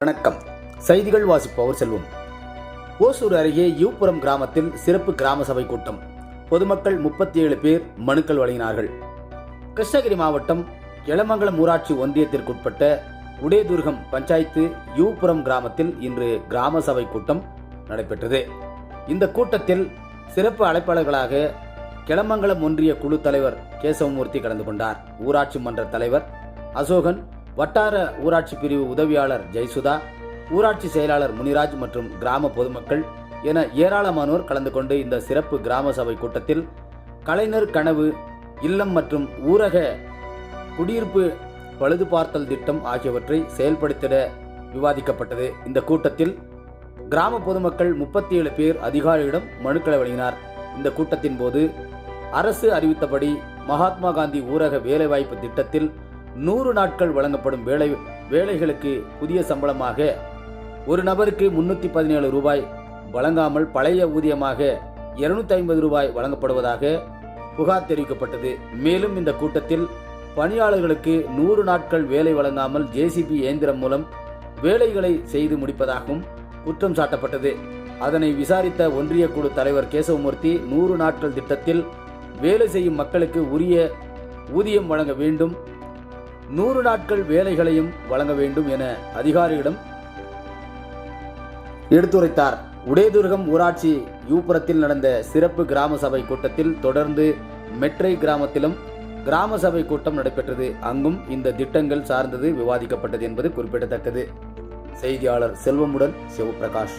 வணக்கம். செய்திகள் வாசிப்பவர் செல்வம். ஓசூர் அருகே யூப்புரம் கிராமத்தில் சிறப்பு கிராம சபை கூட்டம். பொதுமக்கள் முப்பத்தி ஏழு பேர் மனுக்கள் வழங்கினார்கள். கிருஷ்ணகிரி மாவட்டம் எளமங்கலம் ஊராட்சி ஒன்றியத்திற்குட்பட்ட உடையதுர்கம் பஞ்சாயத்து யூபுரம் கிராமத்தில் இன்று கிராம சபை கூட்டம் நடைபெற்றது. இந்த கூட்டத்தில் சிறப்பு அழைப்பாளர்களாக கிளமங்கலம் ஒன்றிய குழு தலைவர் கேசவமூர்த்தி கலந்து கொண்டார். ஊராட்சி மன்ற தலைவர் அசோகன் வட்டார ஊராட்சி பிரிவு உதவியாளர் ஜெயசுதா ஊராட்சி செயலாளர் முனிராஜ் மற்றும் கிராம பொதுமக்கள் என ஏராளமானோர் கலந்து கொண்டு இந்த சிறப்பு கிராம சபை கூட்டத்தில் கலைஞர் கனவு இல்லம் மற்றும் ஊரக குடியிருப்பு பழுதுபார்த்தல் திட்டம் ஆகியவற்றை செயல்படுத்திட விவாதிக்கப்பட்டது. இந்த கூட்டத்தில் கிராம பொதுமக்கள் முப்பத்தி ஏழு பேர் அதிகாரியிடம் மனுக்களை வழங்கினார். இந்த கூட்டத்தின் போது அரசு அறிவித்தபடி மகாத்மா காந்தி ஊரக வேலைவாய்ப்பு திட்டத்தில் நூறு நாட்கள் வழங்கப்படும் வேலை வேலைகளுக்கு புதிய சம்பளமாக ஒரு நபருக்கு முன்னூற்றி பதினேழு ரூபாய் வழங்காமல் பழைய ஊதியமாக இருநூத்தி ஐம்பது ரூபாய் வழங்கப்படுவதாக புகார் தெரிவிக்கப்பட்டது. மேலும் இந்த கூட்டத்தில் பணியாளர்களுக்கு நூறு நாட்கள் வேலை வழங்காமல் ஜேசிபி இயந்திரம் மூலம் வேலைகளை செய்து முடிப்பதாகவும் குற்றம் சாட்டப்பட்டது. அதனை விசாரித்த ஒன்றிய குழு தலைவர் கேசவமூர்த்தி நூறு நாட்கள் திட்டத்தில் வேலை செய்யும் மக்களுக்கு உரிய ஊதியம் வழங்க வேண்டும் நூறு நாட்கள் வேலைகளையும் வழங்க வேண்டும் என அதிகாரியிடம் எடுத்துரைத்தார். உடையதுர்கம் ஊராட்சி யூபுரத்தில் நடந்த சிறப்பு கிராம சபை கூட்டத்தில் தொடர்ந்து மெட்ரை கிராமத்திலும் கிராம சபை கூட்டம் நடைபெற்றது. அங்கும் இந்த திட்டங்கள் சார்ந்தது விவாதிக்கப்பட்டது என்பது குறிப்பிடத்தக்கது. செய்தியாளர் செல்வமுடன் சிவபிரகாஷ்.